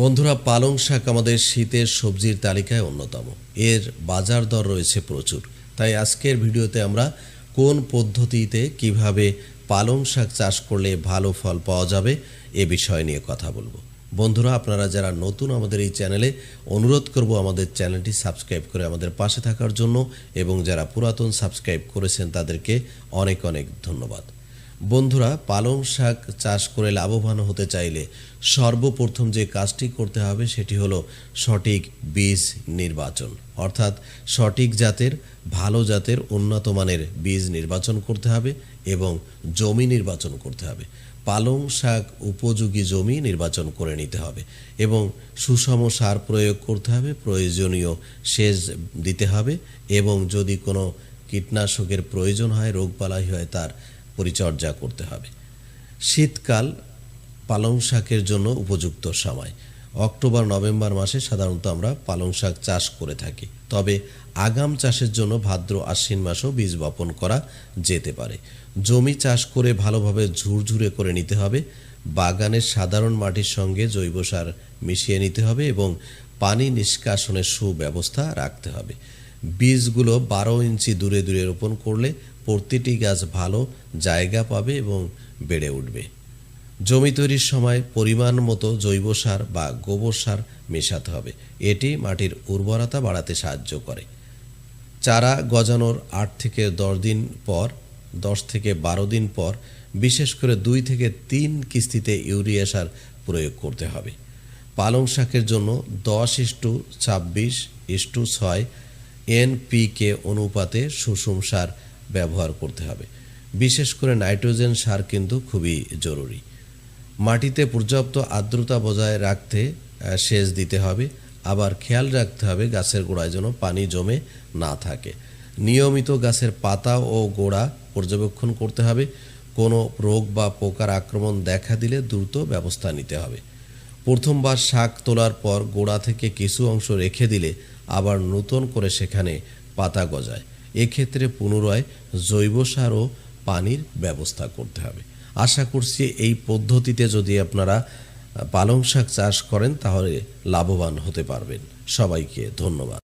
বন্ধুরা, পালং শাক আমাদের শীতের সবজির তালিকায় অন্যতম। এর বাজার দর রয়েছে প্রচুর। তাই আজকের ভিডিওতে আমরা কোন পদ্ধতিতে কীভাবে পালং শাক চাষ করলে ভালো ফল পাওয়া যাবে এ বিষয় নিয়ে কথা বলব। বন্ধুরা, আপনারা যারা নতুন আমাদের এই চ্যানেলে, অনুরোধ করব আমাদের চ্যানেলটি সাবস্ক্রাইব করে আমাদের পাশে থাকার জন্য এবং যারা পুরাতন সাবস্ক্রাইব করেছেন তাদেরকে অনেক অনেক ধন্যবাদ। বন্ধুরা, পালং শাক চাষ করে লাভবান হতে চাইলে সর্বপ্রথম যে কাজটি করতে হবে সেটি হলো সঠিক বীজ নির্বাচন। অর্থাৎ সঠিক জাতের, ভালো জাতের উন্নত মানের বীজ নির্বাচন করতে হবে এবং জমি নির্বাচন করতে হবে। পালং শাক উপযোগী জমি নির্বাচন করে নিতে হবে এবং সুষম সার প্রয়োগ করতে হবে, প্রয়োজনীয় সেচ দিতে হবে এবং যদি কোনো কীটনাশকের প্রয়োজন হয় রোগবালাই হয় তার পরিচর্যা করতে হবে। শীতকাল পালং শাকের জন্য উপযুক্ত সময়। অক্টোবর, নভেম্বর মাসে সাধারণত আমরা পালং শাক চাষ করে থাকি। তবে আগাম চাষের জন্য ভাদ্র আশ্বিন মাসেও বীজ বপন করা যেতে পারে। জমি চাষ করে ভালোভাবে ঝুরঝুরে করে নিতে হবে। বাগানের সাধারণ মাটির সঙ্গে জৈব সার মিশিয়ে নিতে হবে এবং পানি নিষ্কাশনের সুব্যবস্থা রাখতে হবে। বীজগুলো বারো ইঞ্চি দূরে দূরে রোপণ করলে প্রতিটি গাছ ভালো জায়গা পাবে এবং বেড়ে উঠবে। জমি তৈরির সময় পরিমাণ মতো জৈব সার বা গোবর সার মেশাতে হবে। এটি মাটির উর্বরতা বাড়াতে সাহায্য করে। চারা গজানোর আট থেকে দশ দিন পর, দশ থেকে বারো দিন পর, বিশেষ করে দুই থেকে তিন কিস্তিতে ইউরিয়া সার প্রয়োগ করতে হবে। পালং শাকের জন্য দশ ইস্টু ছাব্বিশ ইস্টু ছয় এনপিকে অনুপাতে সুষম সার ব্যবহার করতে হবে। বিশেষ করে নাইট্রোজেন সার কিন্তু খুবই জরুরি। মাটিতে পর্যাপ্ত আর্দ্রতা বজায় রাখতে সেচ দিতে হবে। আবার খেয়াল রাখতে হবে গাছের গোড়ায় যেন পানি জমে না থাকে। নিয়মিত গাছের পাতা ও গোড়া পর্যবেক্ষণ করতে হবে। কোনো রোগ বা পোকার আক্রমণ দেখা দিলে দ্রুত ব্যবস্থা নিতে হবে। প্রথমবার শাক তোলার পর গোড়া থেকে কিছু অংশ রেখে দিলে আবার নতুন করে সেখানে পাতা গজায়। এক্ষেত্রে পুনরায় জৈব সার ও পানির ব্যবস্থা করতে হবে। আশা করছি এই পদ্ধতিতে যদি আপনারা পালং শাক চাষ করেন তাহলে লাভবান হতে পারবেন। সবাইকে ধন্যবাদ।